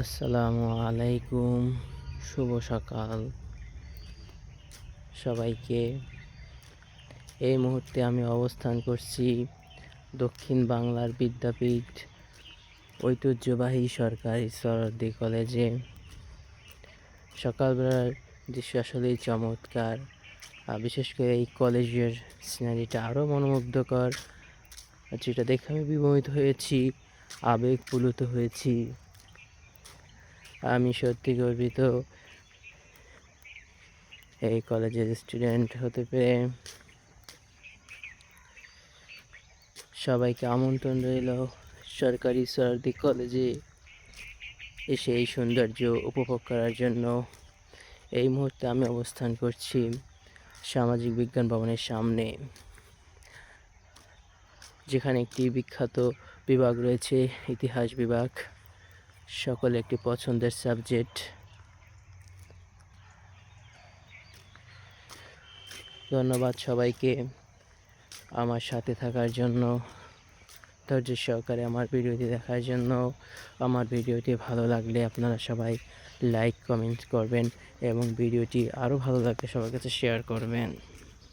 আসসালামু আলাইকুম, শুভ সকাল। সবাইকে এই মুহূর্তে আমি অবস্থান করছি দক্ষিণ বাংলার বিদ্যাপীঠ ঐতিহ্যবাহী সরকারি সরদি কলেজে। সকালবেলার দৃশ্য আসলেই চমৎকার। বিশেষ করে এই কলেজের সিনারিটা আরও মনোমুগ্ধকর। যেটা দেখে আমি বিমোহিত হয়েছি আবেগ পুলুত হয়েছি। আমি সত্যি গর্বিত। এই কলেজের স্টুডেন্ট হতে পেরে সবাইকে আমন্ত্রণ রইল সরকারি সরদি কলেজে এসে এই সৌন্দর্য উপভোগ করার জন্য। এই মুহূর্তে আমি অবস্থান করছি সামাজিক বিজ্ঞান ভবনের সামনে, যেখানে একটি বিখ্যাত বিভাগ রয়েছে, ইতিহাস বিভাগ। সকলে একটি পছন্দের সাবজেক্ট। ধন্যবাদ সবাইকে আমার সাথে থাকার জন্য, ধৈর্য সহকারে আমার ভিডিওটি দেখার জন্য। আমার ভিডিওটি ভালো লাগলে আপনারা সবাই লাইক, কমেন্ট করবেন এবং ভিডিওটি আরও ভালো লাগলে সবার কাছে শেয়ার করবেন।